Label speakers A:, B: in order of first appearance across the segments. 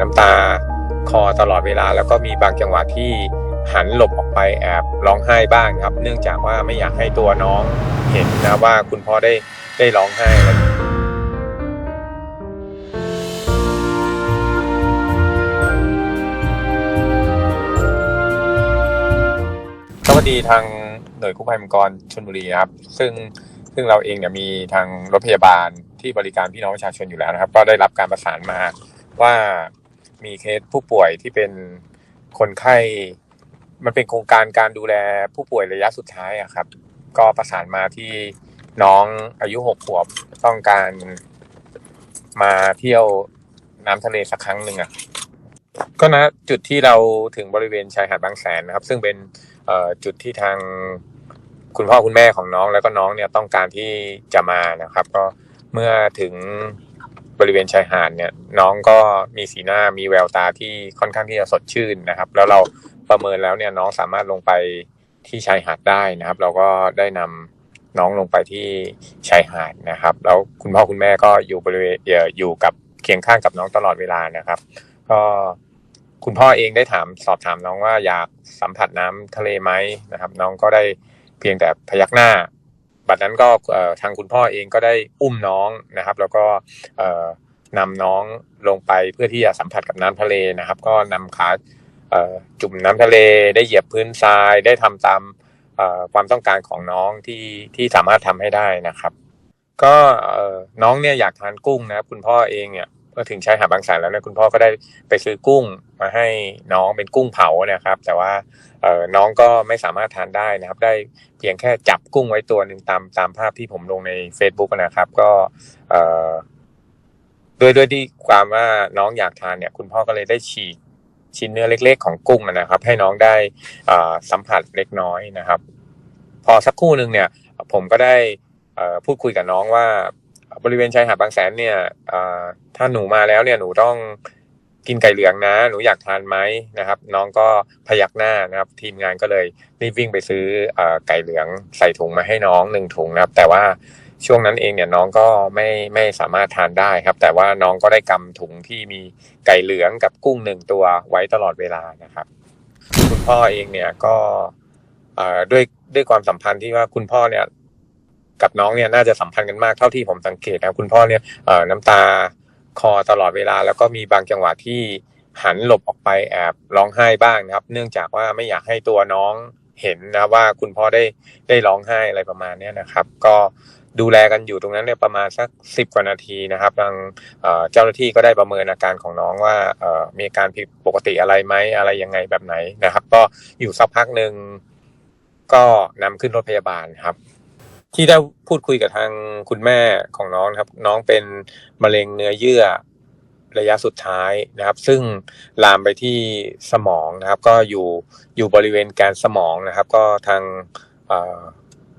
A: น้ำตาคอตลอดเวลา แล้วก็มีบางจังหวะที่หันหลบออกไปแอบร้องไห้บ้างครับ เนื่องจากว่าไม่อยากให้ตัวน้องเห็นนะว่าคุณพ่อได้ได้ร้องไห้แล้วสวัสดีทางหน่วยกู้ภัยมังกรชนบุรีครับ ซึ่งซึ่งเราเองเนี่ยมีทางรถพยาบาลที่บริการพี่น้องประชาชนอยู่แล้วนะครับ ก็ได้รับการประสานมาว่า มีเคสผู้ป่วยที่เป็นคนไข้ มันเป็นโครงการการดูแลผู้ป่วยระยะสุดท้ายอะครับ ก็ประสานมาที่น้องอายุหกขวบต้องการมาเที่ยวน้ำทะเลสักครั้งหนึ่งอะก็นะจุดที่เราถึงบริเวณชายหาดบางแสนนะครับ ซึ่งเป็นจุดที่ทางคุณพ่อคุณแม่ของน้องแล้วก็น้องเนี่ยต้องการที่จะมานะครับ ก็เมื่อถึง บริเวณชายหาดเนี่ยน้องก็มีสีหน้ามีแววตาที่ค่อนข้างที่จะสดชื่นนะครับ แล้วเราประเมินแล้วเนี่ยน้องสามารถลงไปที่ชายหาดได้นะครับ เราก็ได้นำน้องลงไปที่ชายหาดนะครับ แล้วคุณพ่อคุณแม่ก็อยู่บริเวณเอ่ออยู่กับเคียงข้างกับน้องตลอดเวลานะครับ ก็คุณพ่อเองได้ถามสอบถามน้องว่าอยากสัมผัสน้ำทะเลไหมนะครับ น้องก็ได้เพียงแต่พยักหน้า บัดนั้นก็ทางคุณพ่อเองก็ได้อุ้มน้องนะครับ แล้วก็นำน้องลงไปเพื่อที่จะสัมผัสกับน้ำทะเลนะครับ ก็นำขาจุ่มน้ำทะเลได้เหยียบพื้นทรายได้ทำตามความต้องการของน้องที่ที่สามารถทำให้ได้นะครับ ก็น้องเนี่ยอยากทานกุ้งนะคุณพ่อเองเนี่ย อถึงชายหาดบางแสนแล้วเนี่ยคุณพ่อก็ได้ไปซื้อกุ้งมาให้น้องเป็นกุ้งเผานะครับ แต่ว่าน้องก็ไม่สามารถทานได้นะครับ ได้เพียงแค่จับกุ้งไว้ตัวหนึ่งตามตามภาพที่ผมลงใน Facebook นะครับ ก็เอ่อด้วยด้วยที่ความว่าน้องอยากทานเนี่ย คุณพ่อก็เลยได้ฉีกชิ้นเนื้อเล็ก ๆ ของกุ้งนะครับ ให้น้องได้สัมผัสเล็กน้อยนะครับ พอสักครู่หนึ่งเนี่ย ผมก็ได้พูดคุยกับน้องว่า บริเวณชายหาดบางแสนเนี่ยถ้าหนูมาแล้วเนี่ยหนูต้องกินไก่เหลืองนะ หนูอยากทานไหมนะครับ น้องก็พยักหน้านะครับ ทีมงานก็เลยรีบวิ่งไปซื้ออไก่เหลืองใส่ถุงมาให้น้องหนึ่งถุงนะครับ แต่ว่าช่วงนั้นเองเนี่ยน้องก็ไม่ไม่สามารถทานได้ครับ แต่ว่าน้องก็ได้กำถุงที่มีไก่เหลืองกับกุ้งหนึ่งตัวไว้ตลอดเวลานะครับ คุณพ่อเองเนี่ยก็ด้วยด้วยความสัมพันธ์ที่ว่าคุณพ่อเนี่ย กับน้องเนี่ยน่าจะสัมพันธ์กันมากเท่าที่ผมสังเกตนะคุณพ่อเนี่ยน้ำตาคอตลอดเวลา แล้วก็มีบางจังหวะที่หันหลบออกไปแอบร้องไห้บ้างนะครับ เนื่องจากว่าไม่อยากให้ตัวน้องเห็นนะว่าคุณพ่อได้ได้ร้องไห้อะไรประมาณนี้นะครับ ก็ดูแลกันอยู่ตรงนั้นเนี่ยประมาณสักสิบกว่านาทีนะครับทางเจ้าหน้าที่ก็ได้ประเมินอาการของน้องว่ามีอาการผิดปกติอะไรไหมอะไรยังไงแบบไหนนะครับ ก็อยู่สักพักหนึ่งก็นำขึ้นรถพยาบาลครับ ที่ได้พูดคุยกับทางคุณแม่ของน้องนะครับ น้องเป็นมะเร็งเนื้อเยื่อระยะสุดท้ายนะครับ ซึ่งลามไปที่สมองนะครับ ก็อยู่อยู่บริเวณแกนสมองนะครับ ก็ทาง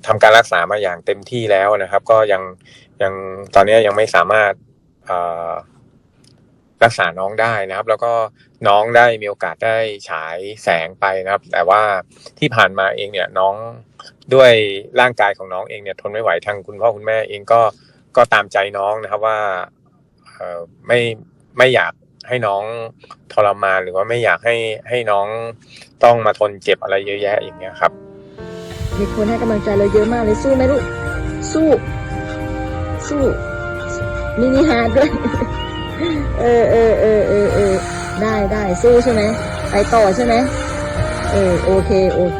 A: ทำการรักษามาอย่างเต็มที่แล้วนะครับ ก็ยังยังตอนนี้ยังไม่สามารถรักษาน้องได้นะครับ แล้วก็น้องได้มีโอกาสได้ฉายแสงไปนะครับ แต่ว่าที่ผ่านมาเองเนี่ยน้อง ด้วยร่างกายของน้องเองเนี่ยทนไม่ไหวทางคุณพ่อคุณแม่เองก็ก็ตามใจน้องนะครับว่าเออไม่ไม่อยากให้น้องทรมานหรือว่าไม่อยากให้ให้น้องต้องมาทนเจ็บอะไรเยอะแยะอย่างเงี้ยครับ
B: มีคนให้กำลังใจเราเยอะมากเลยสู้ไหมลูกสู้ สู้มินิฮาร์ดด้วยเออเออเออเออเออได้ได้สู้ใช่ไหมไปต่อใช่ไหมเออโอเคโอเค